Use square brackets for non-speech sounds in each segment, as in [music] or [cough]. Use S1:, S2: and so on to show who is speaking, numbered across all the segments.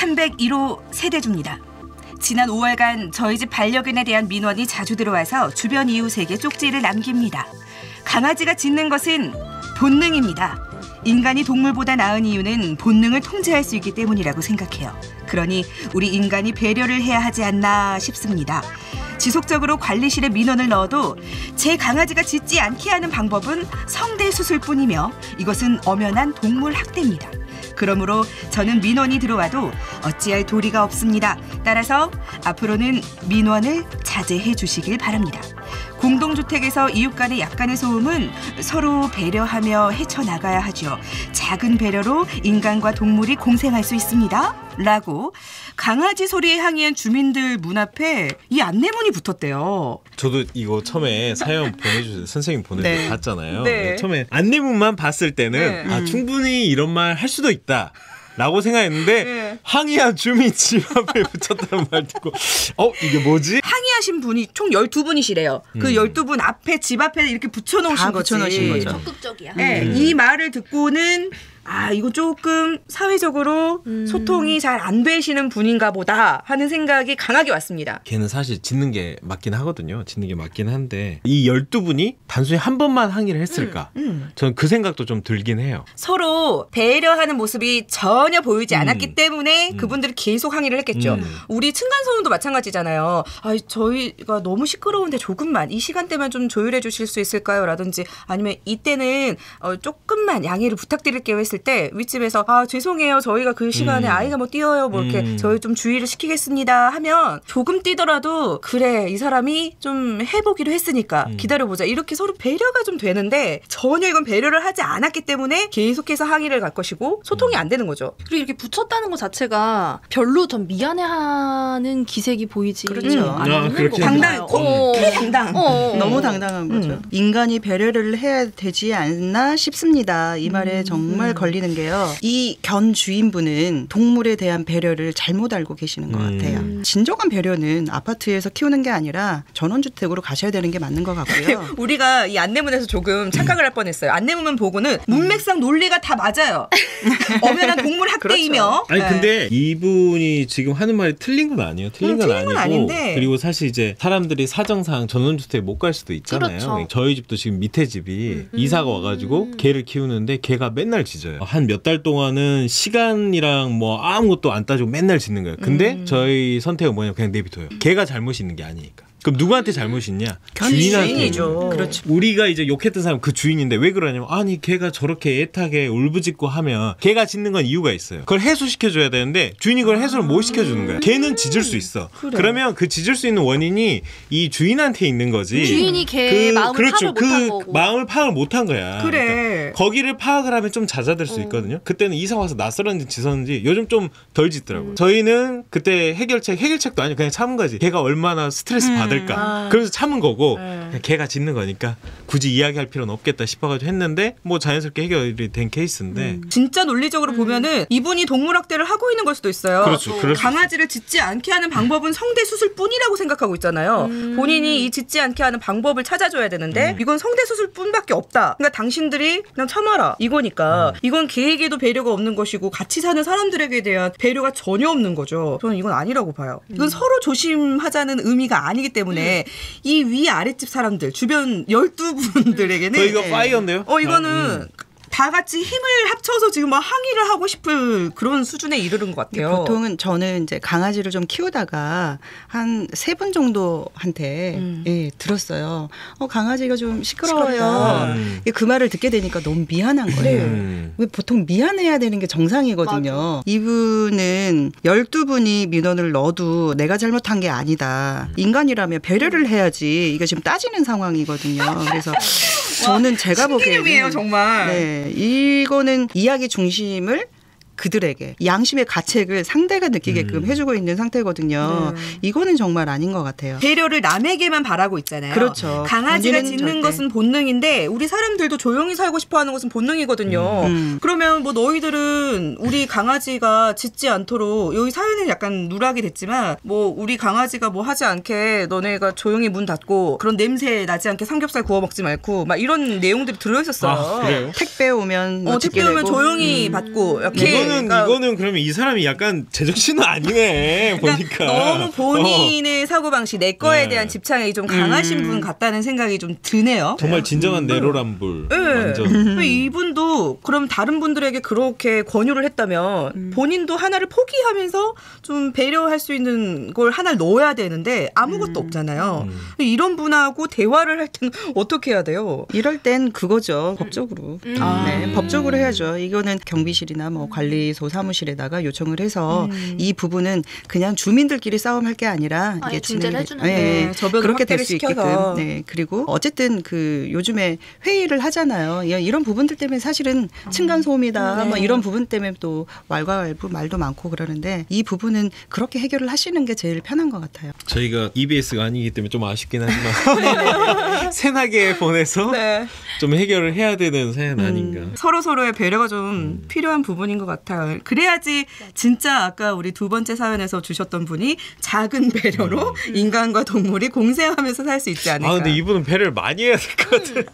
S1: 301호 세대주입니다. 지난 5월간 저희 집 반려견에 대한 민원이 자주 들어와서 주변 이웃에게 쪽지를 남깁니다. 강아지가 짖는 것은 본능입니다. 인간이 동물보다 나은 이유는 본능을 통제할 수 있기 때문이라고 생각해요. 그러니 우리 인간이 배려를 해야 하지 않나 싶습니다. 지속적으로 관리실에 민원을 넣어도 제 강아지가 짖지 않게 하는 방법은 성대 수술뿐이며 이것은 엄연한 동물 학대입니다. 그러므로 저는 민원이 들어와도 어찌할 도리가 없습니다. 따라서 앞으로는 민원을 자제해 주시길 바랍니다. 공동주택에서 이웃 간의 약간의 소음은 서로 배려하며 헤쳐나가야 하죠. 작은 배려로 인간과 동물이 공생할 수 있습니다. 라고 강아지 소리에 항의한 주민들 문 앞에 이 안내문이 붙었대요.
S2: 저도 이거 처음에 사연 보내주세요. 선생님 보내서
S1: 네.
S2: 봤잖아요.
S1: 네.
S2: 네, 처음에 안내문만 봤을 때는
S1: 네.
S2: 아 충분히 이런 말 할 수도 있다. 라고 생각했는데
S1: 네.
S2: 항의한 주민 집 앞에 붙였다는 말 듣고 어 이게 뭐지?
S1: 항의하신 분이 총 12분이시래요. 그 12분 앞에 집 앞에 이렇게 붙여놓으신
S3: 다
S1: 거지.
S3: 붙여놓으신 거죠.
S4: 적극적이야.
S1: 네,
S2: 음.
S1: 이 말을 듣고는 아 이거 조금 사회적으로 소통이 잘 안 되시는 분인가 보다 하는 생각이 강하게 왔습니다.
S2: 걔는 사실 짓는 게 맞긴 하거든요. 짓는 게 맞긴 한데 이 12분이 단순히 한 번만 항의를 했을까?
S1: 음.
S2: 저는 그 생각도 좀 들긴 해요.
S1: 서로 배려하는 모습이 전혀 보이지
S2: 음.
S1: 않았기 때문에
S2: 음.
S1: 그분들이 계속 항의를 했겠죠.
S2: 음.
S1: 우리 층간 소음도 마찬가지잖아요. 아, 저희가 너무 시끄러운데 조금만 이 시간대만 좀 조율해 주실 수 있을까요? 라든지 아니면 이때는 어, 조금만 양해를 부탁드릴게요 했을 때 윗집에서 아 죄송해요 저희가 그 시간에
S2: 음.
S1: 아이가 뭐 뛰어요 뭐 이렇게
S2: 음.
S1: 저희 좀 주의를 시키겠습니다 하면 조금 뛰더라도 그래 이 사람이 좀 해보기로 했으니까
S2: 음.
S1: 기다려보자 이렇게 서로 배려가 좀 되는데 전혀 이건 배려를 하지 않았기 때문에 계속해서 항의를 갈 것이고 소통이 안 되는 거죠.
S4: 그리고 이렇게 붙였다는 것 자체가 별로 좀 미안해하는 기색이 보이지
S1: 그렇죠.
S4: 않는
S2: 아,
S4: 것
S2: 그렇게
S4: 같아요.
S1: 당당,
S4: 어.
S1: 당당.
S4: 어.
S3: 너무 당당한 거죠.
S1: 음.
S3: 인간이 배려를 해야 되지 않나 싶습니다. 이 말에 정말 걸리는 게요. 이 견 주인분은 동물에 대한 배려를 잘못 알고 계시는 것
S2: 음.
S3: 같아요. 진정한 배려는 아파트에서 키우는 게 아니라 전원주택으로 가셔야 되는 게 맞는 것 같고요.
S1: 우리가 이 안내문에서 조금 착각을 할 뻔했어요. 안내문만 보고는 문맥상 논리가 다 맞아요. [laughs] 엄연한 동물 학대이며.
S2: 아니
S1: 네.
S2: 근데 이분이 지금 하는 말이 틀린 건 아니에요. 틀린
S1: 음,
S2: 건
S1: 틀린 건
S2: 아니고
S1: 아닌데.
S2: 그리고 사실 이제 사람들이 사정상 전원주택 못 갈 수도 있잖아요.
S4: 그렇죠.
S2: 저희 집도 지금 밑에 집이
S1: 음.
S2: 이사가 와가지고 개를 키우는데 개가 맨날 짖어요. 한 몇 달 동안은 시간이랑 뭐 아무것도 안 따지고 맨날 짖는 거예요. 근데
S1: 음.
S2: 저희 선택은 뭐냐면 그냥 내비둬요. 개가 잘못이 있는 게 아니니까. 그럼 누구한테 잘못이 있냐?
S3: 견
S2: 주인한테.
S3: 그렇죠.
S2: 우리가 이제 욕했던 사람 그 주인인데 왜 그러냐면 아니 걔가 저렇게 애타게 울부짖고 하면 걔가 짖는 건 이유가 있어요. 그걸 해소시켜 줘야 되는데 주인이 그걸 해소를 못 시켜 주는 거야. 걔는 짖을 수 있어. 그러면그 짖을 수 있는 원인이 이 주인한테 있는 거지.
S4: 주인이 걔의 마음을
S2: 그렇죠.
S4: 파악을 못한
S2: 그
S4: 거고.
S2: 마음을 파악을 못한 거야.
S1: 그래.
S2: 그러니까 거기를 파악을 하면 좀 잦아들 수 있거든요. 그때는 이사 와서 낯설었는지 짖었는지 요즘 좀 덜 짖더라고요. 저희는 그때 해결책 해결책도 아니고 그냥 참은 거지. 걔가 얼마나 스트레스 받 을까. 그래서 참은 거고 그냥 걔가 짖는 거니까 굳이 이야기할 필요는 없겠다 싶어가지고 했는데 뭐 자연스럽게 해결이 된 케이스인데
S1: 진짜 논리적으로 보면은 이분이 동물 학대를 하고 있는 걸 수도 있어요.
S2: 그렇죠.
S1: 강아지를 짖지 않게 하는 방법은 성대 수술뿐이라고 생각하고 있잖아요. 본인이 이 짖지 않게 하는 방법을 찾아줘야 되는데 이건 성대 수술뿐밖에 없다. 그러니까 당신들이 그냥 참아라 이거니까 이건 개에게도 배려가 없는 것이고 같이 사는 사람들에게 대한 배려가 전혀 없는 거죠. 저는 이건 아니라고 봐요. 이건 서로 조심하자는 의미가 아니기 때문에 이 위 아랫집 사람들 주변 12분들에게는
S2: 저 이거 파이어인데요?
S1: 어 이거는
S2: 아, 음.
S1: 다 같이 힘을 합쳐서 지금 막 항의를 하고 싶을 그런 수준에 이르는 것 같아요.
S3: 보통은 저는 이제 강아지를 좀 키우다가 한 세 분 정도한테
S1: 음.
S3: 예, 들었어요. 어, 강아지가 좀 시끄러워요.
S2: 음.
S3: 그 말을 듣게 되니까 너무 미안한 거예요.
S2: 음.
S3: 왜 보통 미안해야 되는 게 정상이거든요. 이분은 12분이 민원을 넣어도 내가 잘못한 게 아니다. 인간이라면 배려를 해야지. 이거 지금 따지는 상황이거든요. 그래서 [laughs] 저는 제가 보기에는
S1: 정말.
S3: 네, 이거는 이야기 중심을 그들에게 양심의 가책을 상대가 느끼게끔
S2: 음.
S3: 해주고 있는 상태거든요.
S1: 네.
S3: 이거는 정말 아닌 것 같아요.
S1: 배려를 남에게만 바라고 있잖아요.
S3: 그렇죠.
S1: 강아지가 짖는
S3: 절대.
S1: 것은 본능인데 우리 사람들도 조용히 살고 싶어하는 것은 본능이거든요.
S3: 음.
S1: 그러면 뭐 너희들은 우리 강아지가 짖지 않도록 여기 사연은 약간 누락이 됐지만 뭐 우리 강아지가 뭐 하지 않게 너네가 조용히 문 닫고 그런 냄새 나지 않게 삼겹살 구워 먹지 말고 막 이런 내용들이 들어 있었어요.
S2: 아?
S3: 택배 오면 뭐
S1: 어, 택배 오면
S3: 되고.
S1: 조용히
S3: 음.
S1: 받고 이렇게
S2: 이거는
S1: 그러니까
S2: 이거는 그러면 이 사람이 약간 제정신은 아니네 보니까
S1: 그러니까 너무 본인의 사고 방식, 내 거에
S2: 네.
S1: 대한 집착이 좀 강하신
S3: 음.
S1: 분 같다는 생각이 좀 드네요.
S2: 어, 정말 진정한 내로남불
S1: 네.
S2: 완전
S1: 이분도 그럼 다른 분들에게 그렇게 권유를 했다면
S3: 음.
S1: 본인도 하나를 포기하면서 좀 배려할 수 있는 걸 하나를 넣어야 되는데 아무것도
S3: 음.
S1: 없잖아요. 이런 분하고 대화를 할 때는 [laughs] 어떻게 해야 돼요?
S3: 이럴 땐 그거죠 법적으로
S4: 음.
S1: 아.
S3: 네, 법적으로 해야죠 이거는 경비실이나 뭐 관리 소 사무실에다가 요청을 해서
S1: 음.
S3: 이 부분은 그냥 주민들끼리 싸움할 게 아니라
S4: 아예
S3: 이게
S4: 중재를
S3: 진행이-
S4: 해주는.
S1: 네, 저변을
S3: 그렇게 될 수 있게끔. 네 그리고 어쨌든 그 요즘에 회의를 하잖아요 이- 이런 부분들 때문에 사실은 층간 소음이다
S1: 네.
S3: 뭐 이런 부분 때문에 또 왈가왈부 말도 많고 그러는데 이 부분은 그렇게 해결을 하시는 게 제일 편한 것 같아요.
S2: 저희가 EBS가 아니기 때문에 좀 아쉽긴 하지만 [laughs] [laughs] 새나게 보내서
S1: 네.
S2: 좀 해결을 해야 되는 사연 아닌가
S1: 서로 서로의 배려가 좀 필요한 부분인 것 같아요. 그래야지 진짜 아까 우리 두 번째 사연에서 주셨던 분이 작은 배려로 인간과 동물이 공생하면서 살 수 있지 않을까.
S2: 아 근데 이분은 배려를 많이 해야 될 것 같아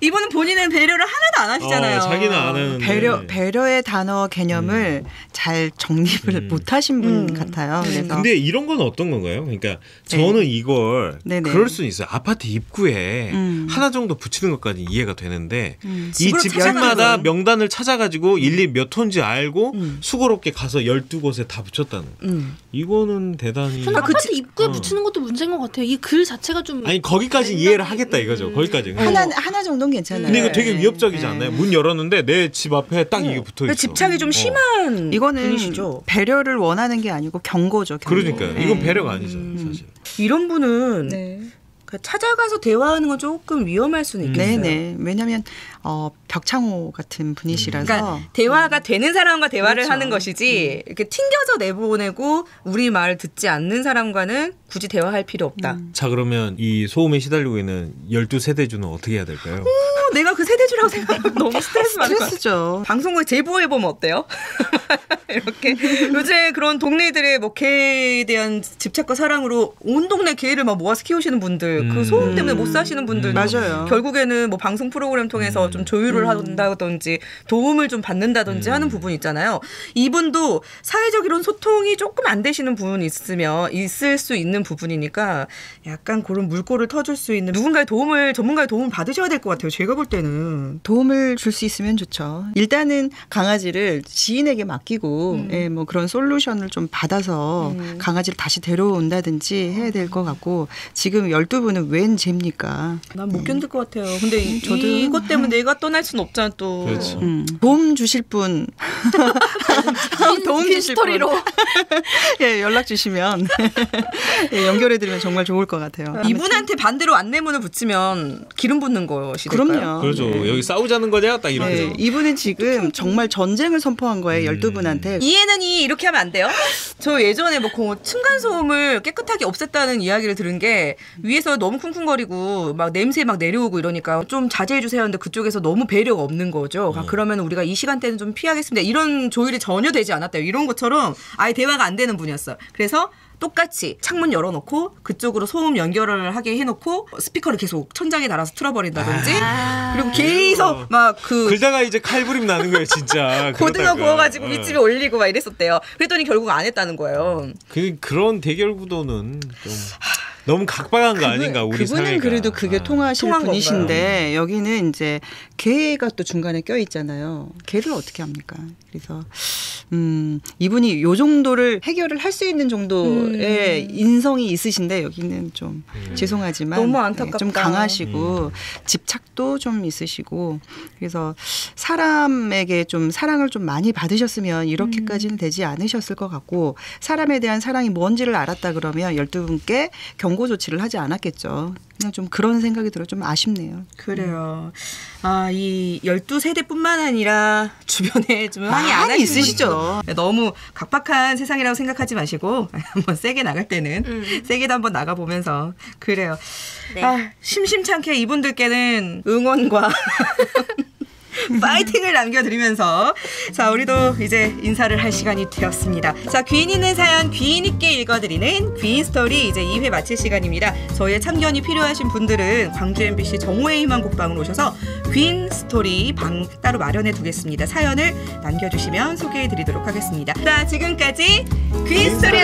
S1: 이분은 본인은 배려를 하나도 안 하시잖아요.
S2: 어, 자기는 안 하는데
S3: 배려 배려의 단어 개념을 잘 정립을
S2: 음.
S3: 못 하신 분
S1: 음.
S3: 같아요. 그래서
S2: 근데 이런 건 어떤 건가요? 그러니까 저는 이걸
S3: 네네.
S2: 그럴 수는 있어요. 아파트 입구에
S3: 음.
S2: 하나 정도 붙이는 것까지 이해가 되는데
S3: 음.
S2: 이 집집마다 명단을 찾아가지고 일일이 몇 톤지 알고
S1: 음.
S2: 수고롭게 가서 12곳에 다 붙였다는 거.
S1: 음.
S2: 이거는 대단히
S4: 저는 아파트
S1: 지-
S4: 입구에
S2: 어.
S4: 붙이는 것도 문제인 것 같아요. 이 글 자체가 좀
S2: 아니 거기까지 이해를 하겠다 이거죠. 거기까지.
S3: 하나 하나 정도는 괜찮아요.
S2: 근데 이거 되게
S3: 네.
S2: 위협적이지
S3: 네.
S2: 않나요? 문 열었는데 내 집 앞에 딱 이게 붙어
S1: 근데
S2: 있어.
S1: 집착이 좀
S2: 어.
S1: 심한
S3: 이거는
S1: 분이시죠.
S3: 배려를 원하는 게 아니고 경고죠. 경고.
S2: 그러니까요.
S3: 네.
S2: 이건 배려가 아니잖아요, 사실.
S1: 이런 분은
S3: 네.
S1: 그 찾아가서 대화하는 건 조금 위험할 수는 있겠어요.
S3: 네네. 왜냐하면 어, 벽창호 같은 분이시라서
S1: 그러니까 대화가 되는 사람과 대화를
S3: 그렇죠.
S1: 하는 것이지 이렇게 튕겨서 내보내고 우리 말 듣지 않는 사람과는 굳이 대화할 필요 없다.
S2: 자 그러면 이 소음에 시달리고 있는 12세대주는 어떻게 해야 될까요?
S1: 어, 내가 그 세대주라고 생각하면 [laughs] 너무 스트레스 받을 것 같아.
S3: 스트레스죠.
S1: 방송국에 제보해 보면 어때요? [laughs] 이렇게 요새 그런 동네들의 뭐 개에 대한 집착과 사랑으로 온 동네 개를 막 모아서 키우시는 분들, 그
S2: 음.
S1: 소음 때문에 못 사시는 분들,
S2: 음.
S3: 맞아요.
S1: 결국에는 뭐 방송 프로그램 통해서 좀 조율을 한다든지 도움을 좀 받는다든지 하는 부분 있잖아요. 이분도 사회적 이런 소통이 조금 안 되시는 부분이 있으면 있을 수 있는 부분이니까 약간 그런 물꼬를 터줄 수 있는 누군가의 도움을 전문가의 도움을 받으셔야 될 것 같아요. 제가 볼 때는.
S3: 도움을 줄 수 있으면 좋죠. 일단은 강아지를 지인에게 맡기고, 예, 뭐 그런 솔루션을 좀 받아서
S1: 음.
S3: 강아지를 다시 데려온다든지 해야 될 것 같고, 지금 12분은 웬 죄입니까?
S1: 난 못 견딜 것 같아요. 근데 이,
S3: 저도.
S1: 이것 때문에 내가 떠날 순 없잖아 또.
S2: 그렇죠.
S3: 음, 도움 주실 분, [laughs] 도움
S4: 긴
S3: 주실
S4: 스토리로 [laughs]
S3: 예, 연락 주시면 [laughs] 예, 연결해드리면 정말 좋을 것 같아요.
S1: 이분한테 반대로 안내문을 붙이면 기름 붓는 것이?
S3: 그럼요.
S2: 그렇죠.
S3: 네.
S2: 여기 싸우자는 거냐? 딱 이렇게.
S3: 네. 이분은 지금 정말 전쟁을 선포한 거예요.
S2: 음.
S3: 12분한테.
S1: 이해는 이 이렇게 하면 안 돼요? 저 예전에 뭐 고- 층간 소음을 깨끗하게 없앴다는 이야기를 들은 게 위에서 너무 쿵쿵거리고 막 냄새 막 내려오고 이러니까 좀 자제해 주세요 하는데 그쪽에서 너무 배려가 없는 거죠. 아, 그러면 우리가 이 시간대는 좀 피하겠습니다. 이런 조율이 전혀 되지 않았대요. 이런 것처럼 아예 대화가 안 되는 분이었어요. 그래서 똑같이 창문 열어놓고 그쪽으로 소음 연결을 하게 해놓고 스피커를 계속 천장에 달아서 틀어버린다든지 그리고 계속 막그
S2: 글다가 이제 칼부림 나는 거예요, 진짜. [laughs]
S1: 고등어
S2: 그러다가.
S1: 구워가지고
S2: 어.
S1: 윗집에 올리고 막 이랬었대요. 그랬더니 결국 안 했다는 거예요.
S2: 그 그런 대결 구도는 좀 너무 각박한 거 아닌가 우리
S3: 그분은
S2: 사회가.
S3: 그래도 그게
S2: 아.
S3: 통하실 분이신데 여기는 이제 개가 또 중간에 껴 있잖아요. 개를 어떻게 합니까? 그래서 음 이분이 요 정도를 해결을 할 수 있는 정도의 인성이 있으신데 여기는 좀 죄송하지만
S1: 너무
S3: 네,
S1: 안타깝다.
S3: 좀 강하시고 집착도 좀 있으시고 그래서 사람에게 좀 사랑을 좀 많이 받으셨으면 이렇게까지는 되지 않으셨을 것 같고 사람에 대한 사랑이 뭔지를 알았다 그러면 12분께 경고 조치를 하지 않았겠죠. 그냥 좀 그런 생각이 들어 좀 아쉽네요.
S1: 그래요. 아, 이 12세대뿐만 아니라 [laughs] 주변에 좀안
S3: 많이
S1: 하시는
S3: 있으시죠.
S1: 너무 각박한 세상이라고 생각하지 마시고 [laughs] 한번 세게 나갈 때는
S4: 음.
S1: 세게도 한번 나가 보면서 그래요.
S4: 네.
S1: 아, 심심찮게 이분들께는 응원과 [laughs] [laughs] 파이팅을 남겨드리면서 자 우리도 이제 인사를 할 시간이 되었습니다. 자 귀인 있는 사연 귀인 있게 읽어드리는 귀인 스토리 이제 2회 마칠 시간입니다. 저희의 참견이 필요하신 분들은 광주 MBC 정호의 희망 곡방으로 오셔서 귀인 스토리 방 따로 마련해 두겠습니다. 사연을 남겨주시면 소개해드리도록 하겠습니다. 자 지금까지 귀인 스토리